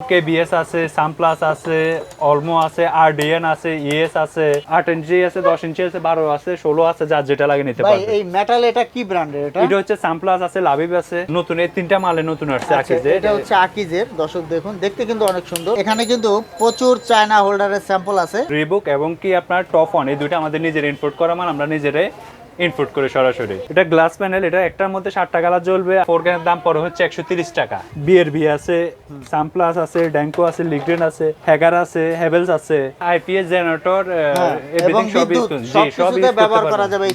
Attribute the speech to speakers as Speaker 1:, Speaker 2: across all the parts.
Speaker 1: KBS আছে Sunplus আছে অলমো আছে আরডিএন আছে ইএস আছে আট ইঞ্চি আছে দশ ইঞ্চি আছে বারো আছে ষোলো আছে যার যেটা লাগে নিতে পারবে।
Speaker 2: এই মেটাল এটা কি ব্র্যান্ডের এটা?
Speaker 1: এটা হচ্ছে সানপ্লাস আছে লাভিব আছে। নতুন এই তিনটা মালে নতুন আসছে
Speaker 2: আচ্ছা,
Speaker 1: আকিজে
Speaker 2: এটা হচ্ছে আকিজের দর্শক দেখুন দেখতে কিন্তু অনেক সুন্দর। এখানে কিন্তু প্রচুর চায়না হোল্ডারের স্যাম্পল আছে।
Speaker 1: রিবুক এবং কি আপনার টপ ওয়ান এই দুইটা আমাদের নিজের ইনপুট করা মাল আমরা নিজেরাই ইনপুট করে সরাসরি। এটা গ্লাস প্যানেল এটা একটার মধ্যে ষাটটা কালার জ্বলবে ফোরগ্যানের দাম পড়ে হচ্ছে একশো তিরিশ টাকা। বিয়ের বি আছে সানপ্লাস আছে ড্যাঙ্কো আছে লিগ্রেন আছে হ্যাগার আছে হেভেলস আছে। আইপিএস জেনারেটর
Speaker 2: হ্যাঁ, এবং বিদ্যুৎ, সবকিছুতে ব্যবহার করা যাবে এই।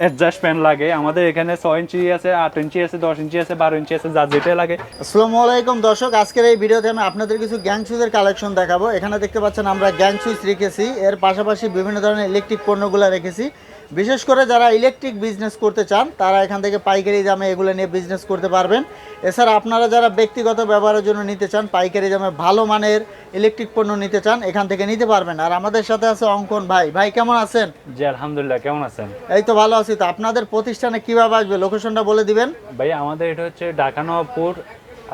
Speaker 1: অ্যাডজাস্ট প্যান লাগে আমাদের এখানে ছয় ইঞ্চি আছে আট ইঞ্চি আছে দশ ইঞ্চি আছে বারো ইঞ্চি আছে যার যেটা লাগে।
Speaker 2: আসসালামু আলাইকুম দর্শক আজকের এই ভিডিওতে আমি আপনাদের কিছু গ্যাং সুইচের কালেকশন দেখাবো। এখানে দেখতে পাচ্ছেন আমরা গ্যাং সুইচ রেখেছি। এর পাশাপাশি বিভিন্ন ধরনের ইলেকট্রিক পণ্যগুলো রেখেছি। বিশেষ করে যারা ইলেকট্রিক বিজনেস করতে চান তারা এখান থেকে পাইকারি দামে এগুলো নিয়ে বিজনেস করতে পারবেন। এছাড়া আপনারা যারা ব্যক্তিগত ব্যবহারের জন্য নিতে চান পাইকারি দামে ভালো মানের ইলেকট্রিক পণ্য নিতে চান এখান থেকে নিতে পারবেন। আর আমাদের সাথে আছে অঙ্কন ভাই। ভাই কেমন আছেন?
Speaker 1: জি আলহামদুলিল্লাহ কেমন আছেন?
Speaker 2: এই তো ভালো আছি। তো আপনাদের প্রতিষ্ঠানে কীভাবে আসবে? লোকেশনটা বলে দিবেন।
Speaker 1: ভাই আমাদের এটা হচ্ছে ঢাকা নবাবপুর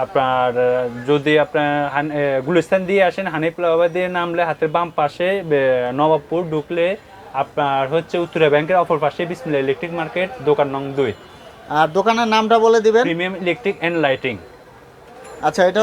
Speaker 1: আপনার যদি আপনার গুলিস্তান দিয়ে আসেন হানি ফ্লাওয়ার দিয়ে নামলে হাতের বাম পাশে নবাবপুর ঢুকলে আপনার হচ্ছে উত্তরা ব্যাংকের অপর পাশে বিসমিল্লা ইলেকট্রিক মার্কেট দোকান নং দুই।
Speaker 2: আর দোকানের নামটা বলে দিবেন?
Speaker 1: Premium electric and lighting.
Speaker 2: আচ্ছা এটা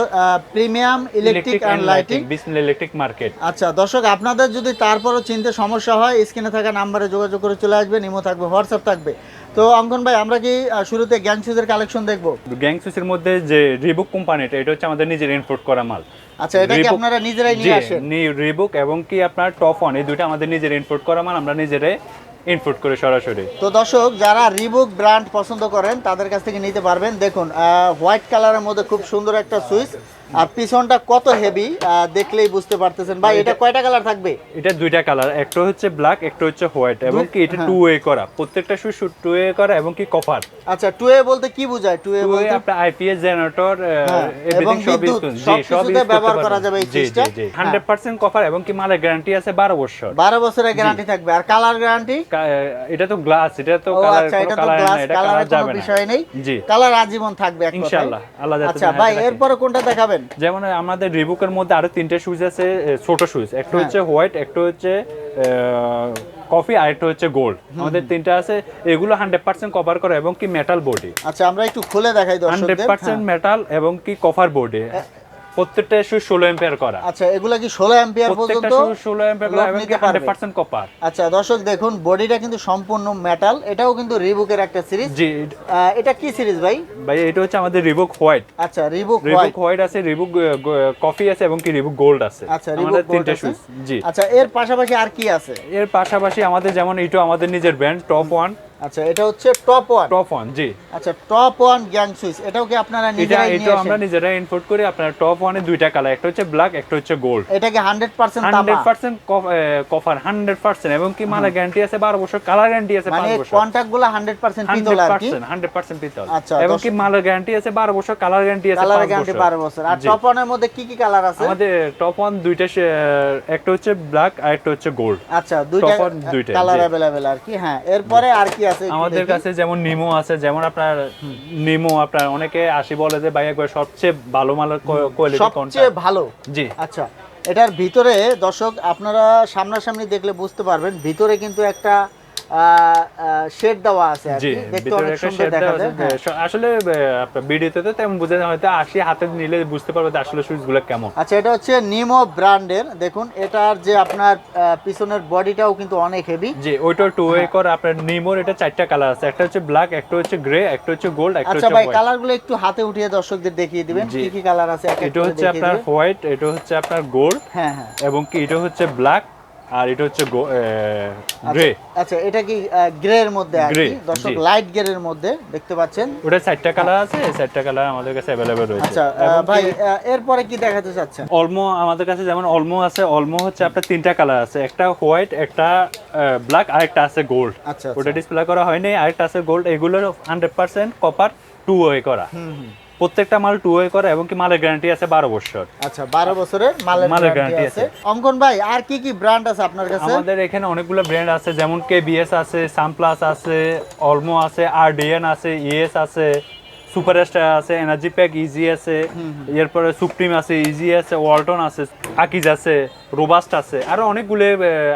Speaker 2: premium electric and lighting.
Speaker 1: Bismillah electric market.
Speaker 2: আচ্ছা দর্শক আপনাদের যদি তারপরও চিনতে সমস্যা হয় স্ক্রিনে থাকা নাম্বারে যোগাযোগ করে চলে আসবেন ইমো থাকবে হোয়াটসঅ্যাপ থাকবে। তো অঙ্কন ভাই আমরা কি শুরুতে গ্যাং সুইচের কালেকশন দেখব?
Speaker 1: গ্যাং সুইচের মধ্যে যে রিবুক কোম্পানিটা এটা হচ্ছে আমাদের নিজের ইনপোর্ট করা মাল।
Speaker 2: আচ্ছা এটা কি আপনারা নিজেরাই নিয়ে আসেন?
Speaker 1: রিবুক এবং কি আপনার টপ ওয়ান এই দুটো আমাদের নিজের ইনপোর্ট করা মাল আমরা নিজেরাই ইনপোর্ট করে সরাসরি।
Speaker 2: তো দর্শক যারা রিবুক ব্র্যান্ড পছন্দ করেন তাদের কাছ থেকে নিতে পারবেন। দেখুন হোয়াইট কালারের মধ্যে খুব সুন্দর একটা সুইচ আর পিছনটা কত হেভি দেখলেই বুঝতে পারতেছেন। ভাই এটা কয়টা কালার থাকবে?
Speaker 1: এটা দুইটা কালার একটা হচ্ছে ব্ল্যাক একটা হচ্ছে হোয়াইট এবং কি এটা
Speaker 2: হ্যাঁ।
Speaker 1: টু ওয়ে করা। প্রত্যেকটা টু ওয়ে করা এবং কি কপার
Speaker 2: আচ্ছা টু এ বলতে কি বোঝায়? টু
Speaker 1: ওয়ে
Speaker 2: বলতে
Speaker 1: আপনার আইপিএস জেনারেটর
Speaker 2: হ্যাঁ, এবং বিদ্যুৎ,
Speaker 1: সব
Speaker 2: ব্যবহার করা যাবে এই
Speaker 1: জি
Speaker 2: সুইচটা।
Speaker 1: জি। জি 100% কপার এবং কি মালের গ্যারান্টি আছে? 12 বছর
Speaker 2: বারো বছরের গ্যারান্টি থাকবে। আর কালার গ্যারান্টি
Speaker 1: এটা তো গ্লাস এটা তো কালার
Speaker 2: আচ্ছা
Speaker 1: কোনো কালার
Speaker 2: গ্লাস
Speaker 1: না এটা কালার যাবে না।
Speaker 2: বিষয় নেই। কালার আজীবন থাকবে এক।
Speaker 1: ইনশাআল্লাহ আল্লাহ
Speaker 2: আচ্ছা ভাই। এরপরে কোনটা দেখাবেন?
Speaker 1: যেমন আমাদের রিবুকের মধ্যে আরও তিনটে সুইচ আছে ছোট সুইচ একটা
Speaker 2: হ্যাঁ।
Speaker 1: হচ্ছে হোয়াইট একটা হচ্ছে কফি আর একটা হচ্ছে গোল্ড আমাদের তিনটা আছে এগুলো হান্ড্রেড পার্সেন্ট কভার করে এবং কি মেটাল বডি
Speaker 2: আচ্ছা আমরা একটু খুলে দেখাই
Speaker 1: হান্ড্রেড পার্সেন্ট মেটাল এবং কি কভার বডি প্রত্যেকটা সুইচ ষোলো এম্পিয়ার করা।
Speaker 2: আচ্ছা এগুলা কি ষোলো অ্যাম্পিয়ার পর্যন্ত?
Speaker 1: করা এবং
Speaker 2: পারবে।
Speaker 1: হান্ড্রেড পার্সেন্ট কপার
Speaker 2: আচ্ছা দর্শক দেখুন বডিটা কিন্তু সম্পূর্ণ মেটাল এটাও কিন্তু রিবুকের একটা সিরিজ
Speaker 1: জি
Speaker 2: এটা কি সিরিজ ভাই?
Speaker 1: ভাই এটা হচ্ছে আমাদের রিবুক হোয়াইট
Speaker 2: আচ্ছা রিবুক
Speaker 1: রিবুক
Speaker 2: হোয়াইট
Speaker 1: হোয়াইট আছে রিবুক কফি আছে এবং কি রিবুক গোল্ড আছে।
Speaker 2: আচ্ছা
Speaker 1: আমাদের তিনটে সুইচ জি।
Speaker 2: আচ্ছা এর পাশাপাশি আর কি আছে?
Speaker 1: এর পাশাপাশি আমাদের যেমন এটা আমাদের নিজের ব্র্যান্ড টপ ওয়ান
Speaker 2: আচ্ছা এটা হচ্ছে টপ ওয়ান
Speaker 1: টপ ওয়ান জি।
Speaker 2: আচ্ছা টপ ওয়ান গ্যাং সুইচ এটাও কি আপনারা
Speaker 1: এটা
Speaker 2: নিজেরাই
Speaker 1: এটা
Speaker 2: নিয়ে
Speaker 1: আমরা ইনপুট করি আপনার টপ ওয়ানে দুইটা কালার একটা হচ্ছে ব্ল্যাক একটা হচ্ছে গোল্ড
Speaker 2: এটা কি হান্ড্রেড পার্সেন্ট
Speaker 1: হান্ড্রেড
Speaker 2: তামা
Speaker 1: পার্সেন্ট কফার হান্ড্রেড পার্সেন্ট এবং কি মালা গ্যারান্টি আছে? বারো বছর কালার গ্যারান্টি আছে
Speaker 2: মানে
Speaker 1: পাঁচ বছর।
Speaker 2: হান্ড্রেড পার্সেন্ট পিতল আর কি?
Speaker 1: পার্সেন্ট হান্ড্রেড পার্সেন্ট পিতল।
Speaker 2: আচ্ছা,
Speaker 1: এবং কি মালার গ্যারান্টি আছে বারো বছর কালার গ্যারান্টি আছে
Speaker 2: কালার গ্যারান্টি
Speaker 1: বছর।
Speaker 2: বারো বছর। আর টপ ওয়ানের মধ্যে কি কি কালার আছে?
Speaker 1: আমাদের টপ ওয়ান দুইটা একটা হচ্ছে ব্ল্যাক আর একটা হচ্ছে গোল্ড
Speaker 2: আচ্ছা দুইটা কালার। অ্যাভেলেবেল আর কি হ্যাঁ। এরপরে আর কি আছে
Speaker 1: আমাদের কাছে যেমন নিমো আছে যেমন আপনার নিমো আপনার অনেকে আসি বলে যে ভাই একবার সবচেয়ে ভালো মালের কোয়ালিটি কোনটা?
Speaker 2: সবচেয়ে ভালো?
Speaker 1: জি।
Speaker 2: আচ্ছা এটার ভিতরে দর্শক আপনারা সামনাসামনি দেখলে বুঝতে পারবেন ভিতরে কিন্তু একটা শেড দেওয়া আছে দেখতে অনেক
Speaker 1: একটা
Speaker 2: সুন্দর দেখা যায় হ্যাঁ।
Speaker 1: আসলে ভিডিওতে তো তেমন বোঝা যায় হয়তো আসি হাতে নিলে বুঝতে পারবে আসলে কেমন।
Speaker 2: আচ্ছা এটা হচ্ছে নিমো ব্র্যান্ডের দেখুন এটার যে আপনার পিছনের বডিটাও কিন্তু অনেক হেভি
Speaker 1: জি ওইটা টু। ওয়ে করে আপনার নিমোর এটা চারটা কালার আছে। একটা হচ্ছে ব্ল্যাক একটা হচ্ছে গ্রে একটা হচ্ছে গোল্ড একটা
Speaker 2: আচ্ছা
Speaker 1: হচ্ছে
Speaker 2: ভাই
Speaker 1: হোয়াইট
Speaker 2: কালারগুলো একটু হাতে উঠিয়ে দর্শকদের দেখিয়ে দিবেন কি কি কালার আছে
Speaker 1: এটা হচ্ছে আপনার হোয়াইট এটা হচ্ছে আপনার গোল্ড
Speaker 2: হ্যাঁ হ্যাঁ।
Speaker 1: এবং কি এটা হচ্ছে ব্ল্যাক আর এটা হচ্ছে গ্রে
Speaker 2: আচ্ছা এটা কি গ্রে এর মধ্যে আর কি? দর্শক লাইট গ্রে এর মধ্যে দেখতে পাচ্ছেন।
Speaker 1: ওটা চারটা কালার আছে চারটা কালার আমাদের কাছে অ্যাভেলেবেল রয়েছে।
Speaker 2: আচ্ছা ভাই এরপরে কি দেখাতে চাচ্ছেন?
Speaker 1: অলমো আমাদের কাছে যেমন অলমো আছে অলমো হচ্ছে আপনার তিনটা কালার আছে। একটা হোয়াইট একটা ব্ল্যাক আর একটা আছে গোল্ড
Speaker 2: আচ্ছা
Speaker 1: ওটা ডিসপ্লে করা হয়নি আরেকটা আছে গোল্ড এগুলো hundred percent copper two way করা।
Speaker 2: হুম।
Speaker 1: প্রত্যেকটা মাল টু ওয়ে করা এবং কি মালের গ্যারান্টি আছে বারো বছর।
Speaker 2: আচ্ছা বারো বছরের মালের
Speaker 1: মালের
Speaker 2: গ্যারান্টি আছে। অঙ্কন ভাই আর কি কি ব্র্যান্ড আছে আপনার কাছে?
Speaker 1: আমাদের এখানে অনেকগুলো ব্র্যান্ড আছে যেমন কেবিএস আছে সানপ্লাস আছে অলমো আছে আরডিএন আছে ইএস আছে সুপার স্টার আছে এনার্জি প্যাক ইজি আছে এরপরে সুপ্রিম আছে ইজি আছে ওয়ালটন আছে আকিজ আছে রোবাস্ট আছে আরও অনেকগুলো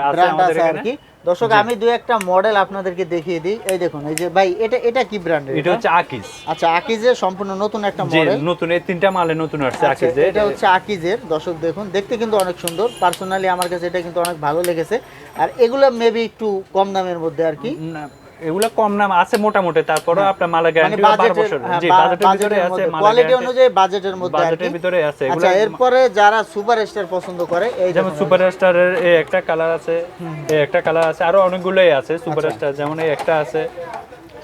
Speaker 1: আছে আমাদের এখানে।
Speaker 2: দর্শক আমি দুই একটা মডেল আপনাদেরকে দেখিয়ে দিই। এই দেখুন এই যে ভাই এটা এটা কি ব্র্যান্ড
Speaker 1: এটা হচ্ছে আকিজ
Speaker 2: আচ্ছা আকিজের সম্পূর্ণ নতুন একটা মডেল
Speaker 1: নতুন এই তিনটা মালে নতুন আসছে আকিজ
Speaker 2: এটা হচ্ছে আকিজের দর্শক দেখুন দেখতে কিন্তু অনেক সুন্দর। পার্সোনালি আমার কাছে এটা কিন্তু অনেক ভালো লেগেছে। আর এগুলো মেবি একটু কম দামের মধ্যে আর কি।
Speaker 1: না, এগুলা কম নাম আছে মোটামুটি তারপরে আপনার মালা গ্যারান্টি বারো
Speaker 2: বাজেটের
Speaker 1: বছর জি বাজেটের ভিতরে আছে
Speaker 2: কোয়ালিটি অনুযায়ী বাজেটের মধ্যে
Speaker 1: বাজেটের ভিতরে আছে
Speaker 2: আচ্ছা এরপরে যারা সুপারস্টার পছন্দ করে এই
Speaker 1: যেমন
Speaker 2: সুপারস্টারের
Speaker 1: সুপার স্টারের এই একটা কালার আছে এই একটা কালার আছে আরও অনেকগুলোই আছে সুপার
Speaker 2: আচ্ছা।
Speaker 1: স্টার যেমন এই একটা আছে।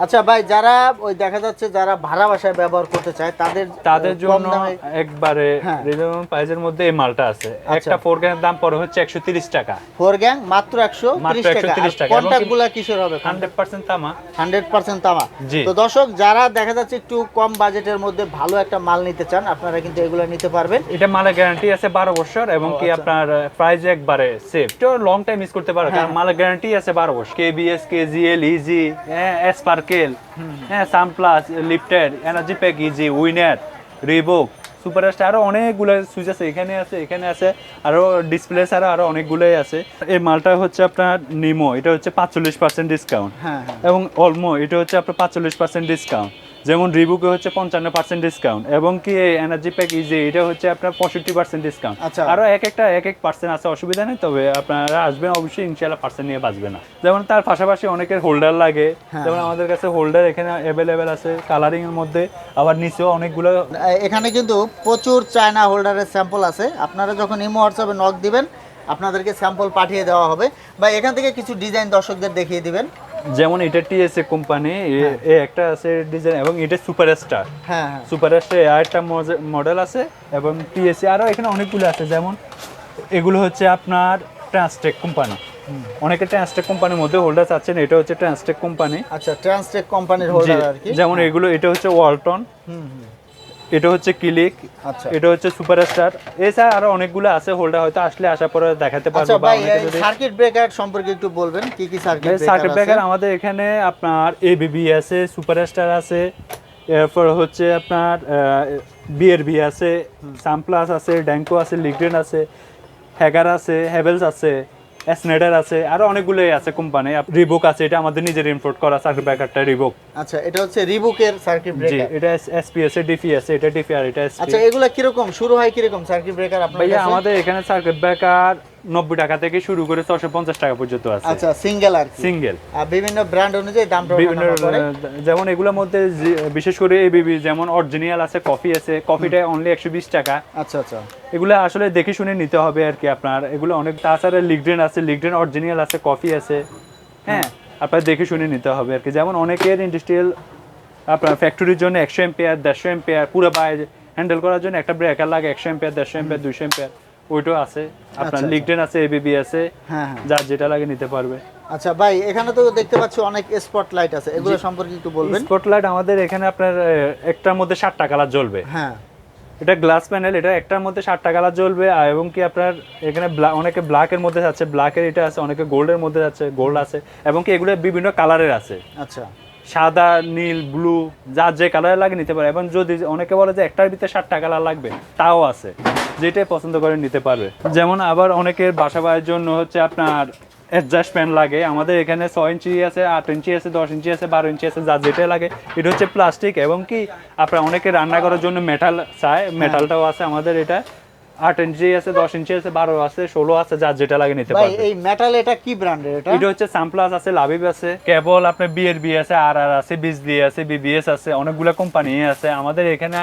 Speaker 2: আচ্ছা ভাই যারা ওই দেখা যাচ্ছে যারা ভাড়া বাসায় ব্যবহার করতে চায় তাদের
Speaker 1: তাদের
Speaker 2: কম
Speaker 1: জন্য একবারে
Speaker 2: হ্যাঁ।
Speaker 1: রিজনেবল প্রাইসের মধ্যে এই মালটা আছে।
Speaker 2: আচ্ছা।
Speaker 1: একটা ফোর গ্রামের দাম পড়ে হচ্ছে একশো তিরিশ টাকা।
Speaker 2: ফোর গ্যাং মাত্র একশো
Speaker 1: মাত্র
Speaker 2: তিরিশ টাকা।
Speaker 1: 130 টাকা।
Speaker 2: এবংগুলা কিসের হবে
Speaker 1: হান্ড্রেড পার্সেন্ট তামা।
Speaker 2: হান্ড্রেড পার্সেন্ট তামা। তো দর্শক যারা দেখা যাচ্ছে একটু কম বাজেটের মধ্যে ভালো একটা মাল নিতে চান আপনারা কিন্তু এগুলো নিতে পারবেন।
Speaker 1: এটা মালের গ্যারান্টি আছে বারো বছর এবং কি
Speaker 2: আচ্ছা।
Speaker 1: আপনার প্রাইস একবারে সেফ তো লং টাইম ইউজ করতে পারো
Speaker 2: হ্যাঁ।
Speaker 1: কারণ মালের গ্যারান্টি আছে বারো বছর। কেবিএস কেজিএল ইজি স্পার্কেল হ্যাঁ sun plus lifted energy pack easy winner Reebok superstar আরও অনেকগুলো সুইচ আছে এখানে আছে এখানে আছে আরও ডিসপ্লে ছাড়া আরও অনেকগুলোই আছে। এই মালটা হচ্ছে আপনার নিমো এটা হচ্ছে পাঁচচল্লিশ পার্সেন্ট ডিসকাউন্ট
Speaker 2: হ্যাঁ হ্যাঁ।
Speaker 1: এবং অলমো এটা হচ্ছে আপনার পাঁচচল্লিশ পার্সেন্ট ডিসকাউন্ট যেমন রিবুকে হচ্ছে পঞ্চান্ন পার্সেন্ট ডিসকাউন্ট এবং কি এনার্জি প্যাক ইজি এটা হচ্ছে আপনার পঁয়ষট্টি পার্সেন্ট ডিসকাউন্ট
Speaker 2: আচ্ছা।
Speaker 1: আরও এক একটা এক এক পার্সেন্ট আছে অসুবিধা নেই তবে আপনারা আসবেন অবশ্যই ইনশাল্লাহ পার্সেন্ট নিয়ে বাঁচবে না। যেমন তার পাশাপাশি অনেকের হোল্ডার লাগে
Speaker 2: হ্যাঁ।
Speaker 1: যেমন আমাদের কাছে হোল্ডার এখানে অ্যাভেলেবেল আছে কালারিং এর মধ্যে আবার নিচেও অনেকগুলো
Speaker 2: এখানে কিন্তু প্রচুর চায়না হোল্ডারের স্যাম্পল আছে। আপনারা যখন ইমো হোয়াটসঅ্যাপে নক দিবেন আপনাদেরকে স্যাম্পল পাঠিয়ে দেওয়া হবে। বা এখান থেকে কিছু ডিজাইন দর্শকদের দেখিয়ে দিবেন।
Speaker 1: যেমন এটা টিএসএ কোম্পানি এ একটা আছে ডিজাইন এবং এটা সুপার স্টার
Speaker 2: হ্যাঁ হ্যাঁ।
Speaker 1: সুপার স্টার আরেকটা মডেল আছে এবং টিএসসি আরও এখানে অনেকগুলো আছে যেমন এগুলো হচ্ছে আপনার ট্রান্সটেক কোম্পানি অনেকে ট্রান্সটেক কোম্পানির মধ্যে হোল্ডার চাচ্ছেন এটা হচ্ছে ট্রান্সটেক কোম্পানি
Speaker 2: আচ্ছা ট্রান্সটেক কোম্পানির হোল্ডার আর কি?
Speaker 1: যেমন এগুলো এটা হচ্ছে ওয়ালটন
Speaker 2: হুম হুম।
Speaker 1: এটা হচ্ছে ক্লিক
Speaker 2: আচ্ছা।
Speaker 1: এটা হচ্ছে সুপার স্টার এছাড়া আরও অনেকগুলো আছে হোল্ডার হয়তো আসলে আসার পরে দেখাতে
Speaker 2: আচ্ছা
Speaker 1: পারব বা
Speaker 2: ভাই
Speaker 1: যদি
Speaker 2: সার্কিট ব্রেকার সম্পর্কে একটু বলবেন কি কি সার্কিট ব্রেকার
Speaker 1: সার্কিট
Speaker 2: ব্রেকার
Speaker 1: আমাদের এখানে আপনার এবিবি আছে সুপার স্টার আছে এরপর হচ্ছে আপনার বিআরবি আছে সানপ্লাস আছে ড্যাঙ্কো আছে লিগ্রেন আছে হ্যাগার আছে হেভেলস আছে। স্নেডার আছে আরও অনেকগুলোই আছে কোম্পানি রিবুক আছে এটা আমাদের নিজের ইম্পোর্ট করা সার্কিট ব্রেকারটা রিবুক
Speaker 2: আচ্ছা এটা হচ্ছে রিবুকের সার্কিট ব্রেকার
Speaker 1: এটা এসপিএস এর ডিপিএস আছে এটা ডিপিআর এটা
Speaker 2: আচ্ছা এগুলা কীরকম? শুরু হয় কীরকম সার্কিট ব্রেকার আপনার
Speaker 1: ভাইয়া আমাদের এখানে সার্কিট ব্রেকার নব্বই টাকা থেকে শুরু করে ছশো পঞ্চাশ টাকা পর্যন্ত আছে।
Speaker 2: আচ্ছা সিঙ্গেল আর
Speaker 1: সিঙ্গেল
Speaker 2: আর বিভিন্ন ব্র্যান্ড অনুযায়ী দামটা
Speaker 1: বিভিন্ন যেমন এগুলোর মধ্যে বিশেষ করে এবিবি যেমন অরিজিনাল আছে কফি আছে। কফিটা অনলি একশো বিশ টাকা।
Speaker 2: আচ্ছা আচ্ছা।
Speaker 1: এগুলো আসলে দেখে শুনে নিতে হবে আর কি আপনার। এগুলো অনেক তাছাড়া লিগডেন আছে লিগডেন অরিজিনাল আছে কফি আছে। হ্যাঁ আপনার দেখে শুনে নিতে হবে আর কি। যেমন অনেকের ইন্ডাস্ট্রিয়াল আপনার ফ্যাক্টরির জন্য একশো এম্পিয়ার দেড়শো এম্পিয়ার পুরো বাইরে হ্যান্ডেল করার জন্য একটা ব্রেকার লাগে একশো এম্পিয়ার দেড়শো এম্পিয়ার দুইশো এম্পিয়ার ওইটাও আছে। আপনার
Speaker 2: আচ্ছা।
Speaker 1: লিগডেন আছে এবিবি আছে
Speaker 2: হ্যাঁ হ্যাঁ।
Speaker 1: যার যেটা লাগে নিতে পারবে।
Speaker 2: আচ্ছা ভাই এখানে তো দেখতে পাচ্ছি অনেক স্পট লাইট আছে। এগুলো সম্পর্কে একটু বলবেন।
Speaker 1: স্পটলাইট আমাদের এখানে আপনার একটার মধ্যে ষাটটা কালার জ্বলবে।
Speaker 2: হ্যাঁ।
Speaker 1: এটা গ্লাস প্যানেল এটা একটার মধ্যে ষাটটা কালার জ্বলবে এবং কি আপনার এখানে অনেকে ব্ল্যাকের মধ্যে আছে ব্ল্যাকের এটা আছে অনেকে গোল্ডের মধ্যে আছে গোল্ড আছে এবং কি এগুলো বিভিন্ন কালারের আছে।
Speaker 2: আচ্ছা।
Speaker 1: সাদা নীল ব্লু যার যে কালার লাগে নিতে পারে এবং যদি অনেকে বলে যে একটার ভিতরে ষাটটা কালার লাগবে তাও আছে। যেটাই পছন্দ করে নিতে পারবে। যেমন আবার অনেকের বাসা বাড়ির জন্য হচ্ছে আপনার অ্যাডজাস্ট প্যান লাগে। আমাদের এখানে ছয় ইঞ্চি আছে আট ইঞ্চি আছে দশ ইঞ্চি আছে বারো ইঞ্চি আছে যার যেটা লাগে। এটা হচ্ছে প্লাস্টিক এবং কি আপনার অনেকে রান্না করার জন্য মেটাল চায়। মেটালটাও আছে আমাদের এটা। আট ইঞ্চি আছে দশ ইঞ্চি আছে বারো আছে ষোলো আছে যার যেটা লাগে নিতে পারবে।
Speaker 2: এই মেটাল এটা কি ব্র্যান্ডের এটা?
Speaker 1: এটা হচ্ছে সানপ্লাস আছে লাভিব আছে কেবল আপনার আছে আর আর আছে বিজলি আছে বিবিএস আছে অনেকগুলো কোম্পানি আছে। আমাদের এখানে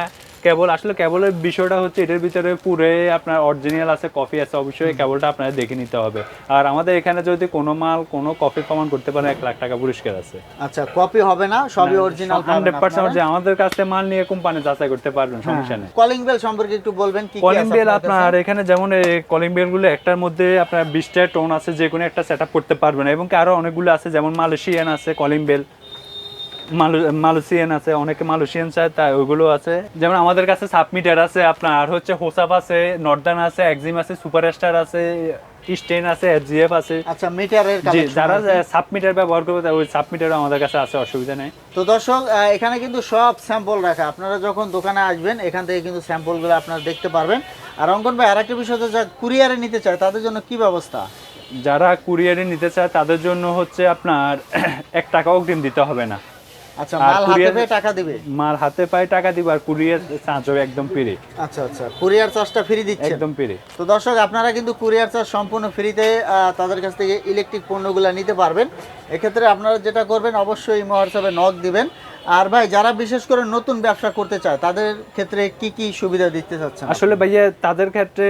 Speaker 1: কেবল আসলে কেবলের বিষয়টা হচ্ছে এটার ভিতরে পুরে আপনার অরিজিনাল আছে কফি আছে অবশ্যই কেবলটা আপনার দেখে নিতে হবে। আর আমাদের এখানে যদি কোনো মাল কোনো কফি প্রমাণ করতে পারে এক লাখ টাকা পুরস্কার আছে।
Speaker 2: আচ্ছা কপি হবে না সবই অরিজিনাল
Speaker 1: হান্ড্রেড পার্সেন্ট যে আমাদের কাছে মাল নিয়ে কোম্পানি যাচাই করতে পারবেন সমস্যা নেই।
Speaker 2: কলিং বেল সম্পর্কে একটু বলবেন কি
Speaker 1: কলিং বেল
Speaker 2: আপনার
Speaker 1: এখানে যেমন কলিং বেলগুলো একটার মধ্যে আপনার বিশটা টোন আছে যে কোনো একটা সেট আপ করতে পারবেন। এবং কি আরও অনেকগুলো আছে যেমন মালয়েশিয়ান আছে কলিং বেল মালয়েশিয়ান আছে অনেকে মালয়েশিয়ান চায় তাই ওইগুলো আছে। যেমন আমাদের কাছে সাবমিটার আছে আপনার আর হচ্ছে হোসাপ আছে নর্দার্ন আছে এক্সিম আছে সুপারস্টার আছে স্টেন আছে এফজিএফ আছে।
Speaker 2: আচ্ছা মিটারের
Speaker 1: জি যারা সাবমিটার ব্যবহার করবে ওই সাবমিটার আমাদের কাছে আছে অসুবিধা নেই।
Speaker 2: তো দর্শক এখানে কিন্তু সব স্যাম্পল রাখা। আপনারা যখন দোকানে আসবেন এখান থেকে কিন্তু স্যাম্পলগুলো আপনারা দেখতে পারবেন। আর অঙ্কন ভাই আরেকটা বিষয় হচ্ছে যা কুরিয়ারে নিতে চায় তাদের জন্য কি ব্যবস্থা?
Speaker 1: যারা কুরিয়ারে নিতে চায় তাদের জন্য হচ্ছে আপনার এক টাকা অগ্রিম দিতে হবে না।
Speaker 2: আচ্ছা মাল হাতে পায়ে টাকা দিবে?
Speaker 1: মাল হাতে পায়ে টাকা দিব আর কুরিয়ার চার্জ হবে একদম
Speaker 2: আচ্ছা আচ্ছা কুরিয়ার চার্জটা ফ্রি দিচ্ছে।
Speaker 1: একদম
Speaker 2: তো দর্শক আপনারা কিন্তু কুরিয়ার চার্জ সম্পূর্ণ ফ্রিতে তাদের কাছ থেকে ইলেকট্রিক পণ্যগুলো নিতে পারবেন। এক্ষেত্রে আপনারা যেটা করবেন অবশ্যই ইমো নখ নক দিবেন। আর ভাই যারা বিশেষ করে নতুন ব্যবসা করতে চায় তাদের ক্ষেত্রে কি কি সুবিধা দিতে চাচ্ছেন
Speaker 1: আসলে ভাইয়া তাদের ক্ষেত্রে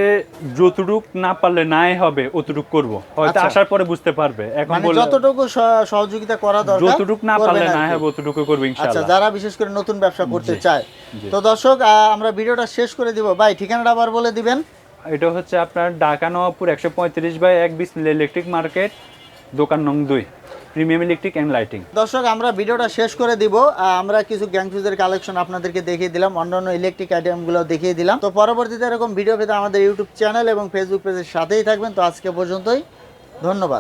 Speaker 1: যতটুক না পারলে নাই হবে অতটুক করব। হয়তো
Speaker 2: আচ্ছা।
Speaker 1: আসার পরে বুঝতে পারবে। এখন
Speaker 2: মানে
Speaker 1: বললে
Speaker 2: যতটুকু সহযোগিতা করা দরকার
Speaker 1: যতটুক না পারলে না হবে অতটুকু করব
Speaker 2: আচ্ছা যারা বিশেষ করে নতুন ব্যবসা করতে চায় তো দর্শক আমরা ভিডিওটা শেষ করে দিব। ভাই ঠিকানাটা আবার বলে দিবেন।
Speaker 1: এটা হচ্ছে আপনার ঢাকা নবাবপুর একশো পঁয়ত্রিশ বাই এক বিশ ইলেকট্রিক মার্কেট দোকান নং দুই প্রিমিয়াম ইলেকট্রিক অ্যান্ড লাইটিং
Speaker 2: দর্শক, আমরা ভিডিওটা শেষ করে দিব। আমরা কিছু গ্যাংফিউজের কালেকশন আপনাদেরকে দেখিয়ে দিলাম, অন্যান্য ইলেকট্রিক আইটেমগুলো দেখিয়ে দিলাম। তো পরবর্তীতে এরকম ভিডিও পেতে আমাদের ইউটিউব চ্যানেল এবং ফেসবুক পেজের সাথেই থাকবেন। তো আজকে পর্যন্তই, ধন্যবাদ।